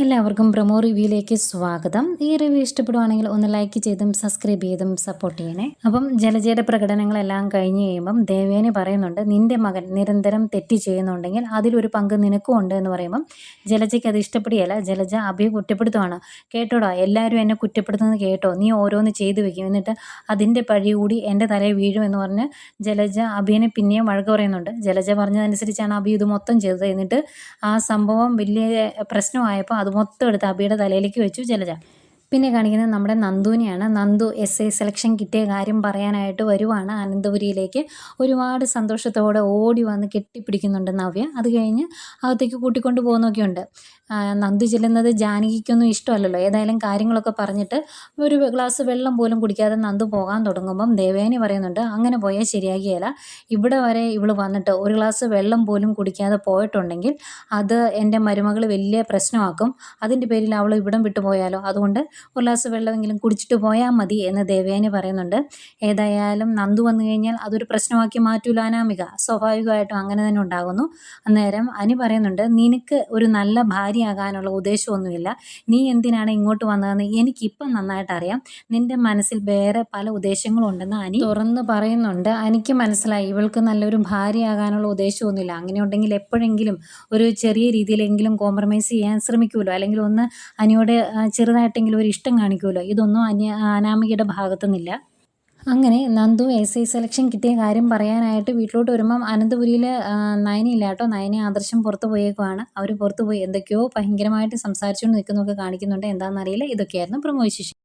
എല്ലാവർക്കും പ്രമോ റിവ്യൂയിലേക്ക് സ്വാഗതം. ഈ റിവ്യൂ ഇഷ്ടപ്പെടുവാണെങ്കിൽ ഒന്ന് ലൈക്ക് ചെയ്തും സബ്സ്ക്രൈബ് ചെയ്തും സപ്പോർട്ട് ചെയ്യണേ. അപ്പം ജലജയുടെ പ്രകടനങ്ങളെല്ലാം കഴിഞ്ഞ് കഴിയുമ്പം ദേവേനെ പറയുന്നുണ്ട് നിന്റെ മകൻ നിരന്തരം തെറ്റി ചെയ്യുന്നുണ്ടെങ്കിൽ അതിലൊരു പങ്ക് നിനക്കും ഉണ്ട് എന്ന് പറയുമ്പം ജലജയ്ക്ക് അത് ഇഷ്ടപ്പെടുകയല്ല. ജലജ അഭിയെ കുറ്റപ്പെടുത്തുവാണ്. കേട്ടോടാ എല്ലാവരും എന്നെ കുറ്റപ്പെടുത്തുന്നത് കേട്ടോ. നീ ഓരോന്ന് ചെയ്തു വെക്കും. എന്നിട്ട് അതിന്റെ പഴി കൂടി എന്റെ തലയിൽ വീഴും എന്ന് പറഞ്ഞ് ജലജ അഭിയെ പിന്നെയും വഴക്ക് പറയുന്നുണ്ട്. ജലജ പറഞ്ഞതനുസരിച്ചാണ് അഭി ഇത് മൊത്തം ചെയ്തത്. എന്നിട്ട് ആ സംഭവം വലിയ പ്രശ്നമായപ്പോൾ അത് മൊത്തം എടുത്ത് അബിയുടെ തലയിലേക്ക് വെച്ചു ജലജ പിന്നെ കാണിക്കുന്നത് നമ്മുടെ നന്ദുവിനെയാണ്. നന്ദു എസ് ഐ സെലക്ഷൻ കിട്ടിയ കാര്യം പറയാനായിട്ട് വരുവാണ് അനന്തപുരിയിലേക്ക്. ഒരുപാട് സന്തോഷത്തോടെ ഓടി വന്ന് കെട്ടിപ്പിടിക്കുന്നുണ്ട് നവ്യ. അത് കഴിഞ്ഞ് അകത്തേക്ക് കൂട്ടിക്കൊണ്ട് പോകുന്നൊക്കെയുണ്ട്. നന്ദു ചെല്ലുന്നത് ജാനകിക്കൊന്നും ഇഷ്ടമല്ലല്ലോ. ഏതായാലും കാര്യങ്ങളൊക്കെ പറഞ്ഞിട്ട് ഒരു ഗ്ലാസ് വെള്ളം പോലും കുടിക്കാതെ നന്ദു പോകാൻ തുടങ്ങുമ്പം ദേവേനി പറയുന്നുണ്ട് അങ്ങനെ പോയാൽ ശരിയാകിയല്ല ഇവിടെ വരെ ഇവൾ വന്നിട്ട് ഒരു ഗ്ലാസ് വെള്ളം പോലും കുടിക്കാതെ പോയിട്ടുണ്ടെങ്കിൽ അത് എന്റെ മരുമകൾ വലിയ പ്രശ്നമാക്കും. അതിന്റെ പേരിൽ അവൾ ഇവിടം വിട്ടുപോയാലോ അതുകൊണ്ട് ഒരു ഗ്ലാസ് വെള്ളമെങ്കിലും കുടിച്ചിട്ട് പോയാൽ മതി എന്ന് ദേവയാനി പറയുന്നുണ്ട്. ഏതായാലും നന്ദു വന്നു കഴിഞ്ഞാൽ അതൊരു പ്രശ്നമാക്കി മാറ്റൂല അനാമിക. സ്വാഭാവികമായിട്ടും അങ്ങനെ തന്നെ ഉണ്ടാകുന്നു. അന്നേരം അനി പറയുന്നുണ്ട് നിനക്ക് ഒരു നല്ല ഭാര്യയാകാനുള്ള ഉദ്ദേശമൊന്നുമില്ല. നീ എന്തിനാണ് ഇങ്ങോട്ട് വന്നതെന്ന് എനിക്കിപ്പം നന്നായിട്ട് അറിയാം നിന്റെ മനസ്സിൽ വേറെ പല ഉദ്ദേശങ്ങളും ഉണ്ടെന്ന് അനി തുറന്ന് പറയുന്നുണ്ട്. എനിക്ക് മനസ്സിലായി ഇവൾക്ക് നല്ലൊരു ഭാര്യയാകാനുള്ള ഉദ്ദേശമൊന്നുമില്ല. അങ്ങനെ ഉണ്ടെങ്കിൽ എപ്പോഴെങ്കിലും ഒരു ചെറിയ രീതിയിലെങ്കിലും കോംപ്രമൈസ് ചെയ്യാൻ ശ്രമിക്കുമല്ലോ അല്ലെങ്കിൽ ഒന്ന് അനിയോട് ചെറുതായിട്ടെങ്കിലും ഇഷ്ടം കാണിക്കുമല്ലോ ഇതൊന്നും അന്യ അനാമികയുടെ ഭാഗത്തുനിന്നില്ല. അങ്ങനെ നന്ദു എസ് ഐ സെലക്ഷൻ കിട്ടിയ കാര്യം പറയാനായിട്ട് വീട്ടിലോട്ട് വരുമ്പം അനന്തപുരിയിൽ നയനയില്ല കേട്ടോ. നയനെ ആദർശം പുറത്തു പോയേക്കുവാണ്. അവർ പുറത്തു പോയി എന്തൊക്കെയോ ഭയങ്കരമായിട്ട് സംസാരിച്ചുകൊണ്ട് നിൽക്കുന്നൊക്കെ കാണിക്കുന്നുണ്ട്. എന്താണെന്നറിയില്ല. ഇതൊക്കെയായിരുന്നു പ്രമോ വിശേഷം.